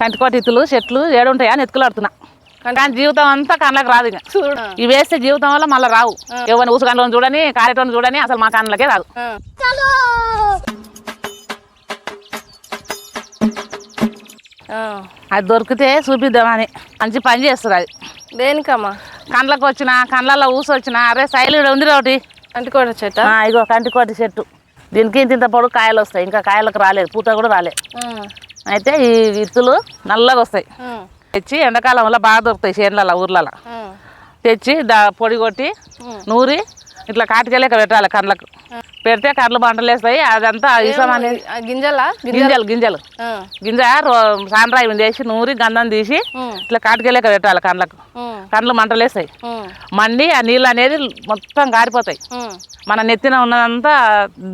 కంటికోటి ఇత్తులు చెట్లు ఏడుంటాయా అని ఎత్తుకులాడుతున్నా. కానీ జీవితం అంతా కళ్ళకి రాదు ఇంకా. చూడు. ఇవి వేస్తే జీవితం వల్ల మళ్ళీ రావు. ఎవరిని ఊసుగండ్లను చూడని కారేటోని చూడని అసలు మా కళ్ళకే రాదు. అది దొరికితే చూపిద్దామని. మంచి పని చేస్తుంది అది. దేనికమ్మా? కండ్లకు వచ్చిన కండ్లలో ఊసి వచ్చిన అరే శైలి ఉంది ఒకటి అంటికోట చెట్ట? ఆ, ఇగో కంటికోటి చెట్టు. దీనికి ఇంత ఇంత పొడుగు కాయలు వస్తాయి. ఇంకా కాయలకు రాలేదు పూత కూడా రాలేదు. అయితే ఈ విత్తులు నల్లగా వస్తాయి. తెచ్చి ఎండాకాలంలో బాగా దొరుకుతాయి చేనులలో ఊర్లలో. తెచ్చి దా పొడి కొట్టి నూరి ఇట్లా కాటికెళ్ళక పెట్టాలి కండ్లకు. పెడితే కండ్లు మంటలు వేస్తాయి అదంతా ఇసం అనేది గింజలా? గింజలు? గింజలు. గింజ సాండ్రాయి వేసి నూరి గంధం తీసి. ఇట్లా కాటికెళ్ళక పెట్టాలి కండ్లకు. కండ్లు మంటలు వేస్తాయి. మండి ఆ నీళ్ళు అనేది మొత్తం గారిపోతాయి. ఉమ్. మన నెత్తిన ఉన్నదంతా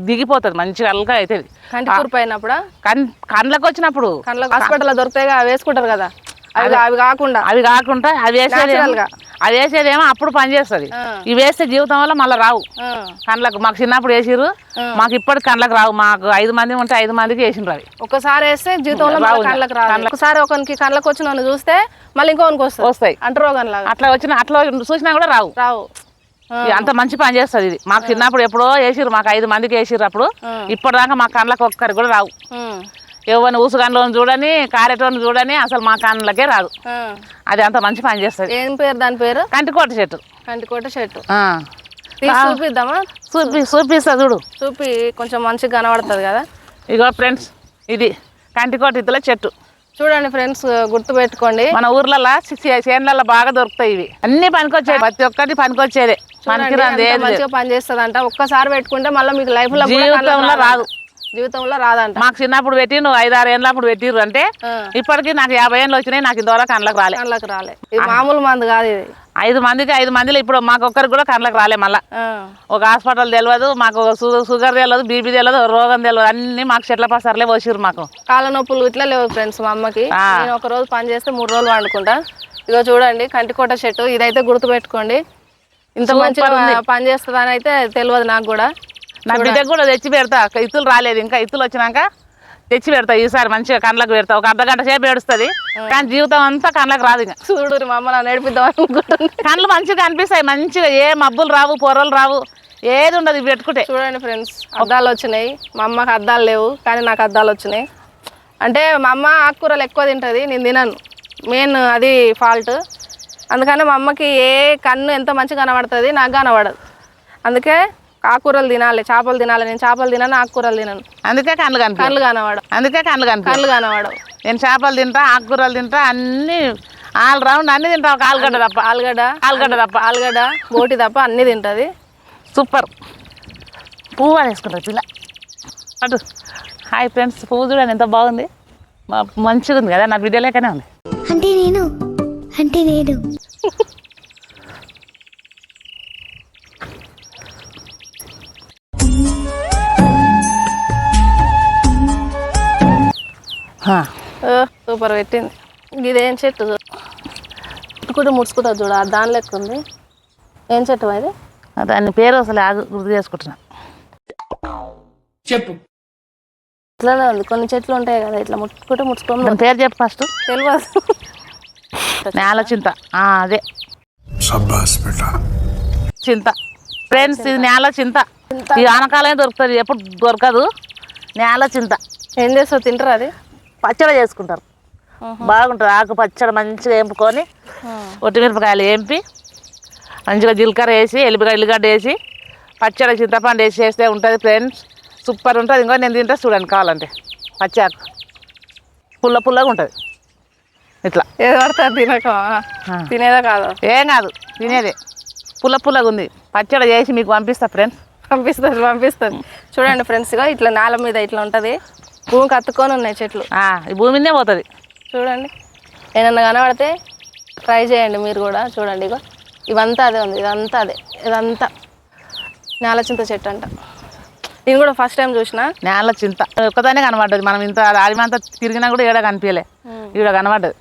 దిగిపోతుంది మంచిగా అల్గా అవుతుంది కంటి కూర్పు అయినప్పుడా కన్ కండ్లకు వచ్చినప్పుడు. కళ్ళకు హాస్పిటల్లో దొరుకుతాయి అవి వేసుకుంటారు కదా. అవి అవి కాకుండా. అవి కాకుండా అవి వేసేది అవి వేసేదేమో అప్పుడు పని చేస్తుంది. ఆ. ఇవి వేస్తే జీవితం వల్ల మళ్ళీ రావు. కండ్లకు మాకు చిన్నప్పుడు వేసిర్రు. మాకు ఇప్పటికి కండ్లకు రావు. మాకు ఐదు మంది ఉంటే ఐదు మందికి వేసిండ్రు అవి. ఒక్కసారి వేస్తే జీవితంలో మళ్ళీ రావు. ఒకసారి ఒకరికి కళ్ళకి వచ్చిన చూస్తే మళ్ళీ ఇంకోనికి వస్తుంది. వస్తాయి. అంటరోగం లాగా అట్లా వచ్చిన అట్లా చూసినా కూడా రావు. రావు. అంత మంచి పని చేస్తుంది ఇది. మాకు చిన్నప్పుడు ఎప్పుడో వేసిర్రు. మాకు ఐదు మందికి వేసిర్రు అప్పుడు. ఇప్పటిదాకా మా కండ్లకు ఒక్కరికి కూడా రావు. ఎవరిని ఊసుగండ్లను చూడని కారేటోని చూడని అసలు మా కళ్ళకే రాదు. అది అంత మంచి పని చేస్తుంది. ఏం పేరు దాని పేరు? కంటికోట చెట్టు. కంటికోట చెట్టు. చూపిద్దామా? చూపి చూపిస్తా చూడు. చూపి కొంచెం మంచిగా కనబడుతుంది కదా. ఇగో ఫ్రెండ్స్ ఇది కంటికోట ఇద్దల చెట్టు. చూడండి ఫ్రెండ్స్ గుర్తు పెట్టుకోండి. మన ఊర్లలో చేనులలో బాగా దొరుకుతాయి ఇవి. అన్ని పనికొచ్చేది ప్రతి ఒక్కటి పనికొచ్చేదే. లేదు. మంచిగా పనిచేస్తుంది ఒక్కసారి పెట్టుకుంటే మళ్ళీ మీకు లైఫ్లో రాదు. జీవితంలో రాదంట. మాకు చిన్నప్పుడు పెట్టి నువ్వు ఐదు ఆరు ఏళ్ళప్పుడు పెట్టిర్రు అంటే. ఇప్పటికి నాకు యాభై ఏళ్ళు వచ్చినాయి నాకు ఇంతవరకు కండ్లకు రాలే. కళ్ళకి రాలే. ఇది మామూలు మందు కాదు ఇది. ఐదు మందికి ఐదు మందిలో ఇప్పుడు మాకు ఒక్కరికి కూడా కండ్లకు రాలే మళ్ళా. ఒక హాస్పిటల్ తెలియదు మాకు షుగర్ తెలియదు బీపీ తెలియదు రోగం తెలియదు అన్ని మాకు చెట్ల పసర్లే పోసిర్రు మాకు. కాళ్ళ నొప్పులు ఇట్లా లేవు ఫ్రెండ్స్ మా అమ్మకి. నేను ఒక రోజు పని చేస్తే మూడు రోజులు వండుకుంటా. ఇగో చూడండి కంటికోట చెట్టు ఇదైతే గుర్తు పెట్టుకోండి ఇంత మంచిగా పని చేస్తుందని అయితే తెలియదు నాకు కూడా. నా బిడ్డకు కూడా తెచ్చి పెడతా. ఇత్తులు రాలేదు. ఇంకా ఇత్తులు వచ్చినాక తెచ్చి పెడతా. ఈసారి మంచిగా కండ్లకు పెడతా. ఒక అర్ధ గంట సేపు ఏడుస్తుంది. కానీ జీవితం అంతా కండ్లకు రాదు ఇంకా. చూడు మా అమ్మ నన్ను నడిపిద్దాం అనుకుంటుంది. కళ్ళు మంచిగా అనిపిస్తాయి మంచిగా ఏ మబ్బులు రావు పొరలు రావు. ఏది ఉండదు ఇవి పెట్టుకుంటే. చూడండి ఫ్రెండ్స్ అద్దాలు వచ్చినాయి. మా అమ్మకి అద్దాలు లేవు కానీ నాకు అద్దాలు వచ్చినాయి. అంటే మా అమ్మ ఆకుకూరలు ఎక్కువ తింటుంది నేను తినను. మెయిన్ అది ఫాల్ట్ అందుకని మా అమ్మకి ఏ కన్ను ఎంత మంచిగా కనబడుతుంది నాకు కనబడదు. అందుకే ఆకుకూరలు తినాలి చేపలు తినాలి నేను చేపలు తినను ఆకుకూరలు తినను. అందుకే కళ్ళు కనిపి కళ్ళు కనబడవు అందుకే కళ్ళు కనిపి కళ్ళు కనబడవు నేను చేపలు తింటా ఆకుకూరలు తింటా అన్ని ఆల్ రౌండ్ అన్ని తింటా ఒక ఆలుగడ్డ తప్ప. ఆలుగడ్డ ఆలుగడ్డ తప్ప. ఆలుగడ్డ బోటి తప్ప అన్నీ తింటుంది. సూపర్. పువ్వు వేసుకుంటారు పిల్ల. అటు. హాయ్ ఫ్రెండ్స్ పువ్వు చూడండి ఎంత బాగుంది. మా- మంచిగా ఉంది కదా నా వీడియో లేకనే ఉంది. అంటే నేను అంటే నేను. సూపర్ పెట్టింది. ఇదేం చెట్టు కూడా ముడుచుకుంటుంది చూడ దాని లెక్క ఉంది. ఏం చెట్టు అది దాని పేరు అసలు ఆగు గుర్తు చేసుకుంటున్నా. ఇట్లానే ఉంది కొన్ని చెట్లు ఉంటాయి కదా ఇట్లా ముట్టుకుంటే ముట్టుకోము దాని పేరు చెప్పు ఫస్ట్. తెలియదు నేల చింత. ఆ, అదే. చింత. ఫ్రెండ్స్ ఇది నేల చింత. ఈ ఆనకాలమే దొరుకుతుంది ఎప్పుడు దొరకదు. నేల చింత. ఏం చేస్తావు తింటారు అది? పచ్చడి చేసుకుంటారు. బాగుంటుంది. ఆకు పచ్చడి మంచిగా వేంపుకొని ఒట్టిమిరపకాయలు వేంపి మంచిగా జీలకర్ర వేసి ఎల్లిగడ్డ ఎల్లిగడ్డ వేసి పచ్చడి చింతపండు వేసి చేస్తే ఉంటుంది ఫ్రెండ్స్. సూపర్ ఉంటుంది. ఇంకో నేను తింటే చూడండి కావాలంటే. పచ్చాకు పుల్ల పుల్లగా ఉంటుంది. ఇట్లా. ఏది పడతా తినక. తినేదా కాదు? ఏం కాదు. తినేదే. పుల్ల పుల్లగా ఉంది. పచ్చడి చేసి మీకు పంపిస్తా ఫ్రెండ్స్. పంపిస్తుంది పంపిస్తుంది చూడండి ఫ్రెండ్స్గా ఇట్లా నేల మీద ఇట్లా ఉంటుంది. భూమికి అత్తుకొని ఉన్నాయి చెట్లు. ఈ భూమి మీదే పోతుంది. చూడండి. ఏమన్నా కనబడితే ట్రై చేయండి మీరు కూడా. చూడండి ఇగో. ఇవంతా అదే ఉంది. ఇదంతా అదే. ఇదంతా. నేల చింత చెట్టు అంట. నేను కూడా ఫస్ట్ టైం చూసిన. నేల చింత. ఒక్కదానే కనబడ్డది. మనం ఇంత ఆడిమంతా తిరిగినా కూడా ఈడ కనిపించలే. ఈడ కనబడ్డది.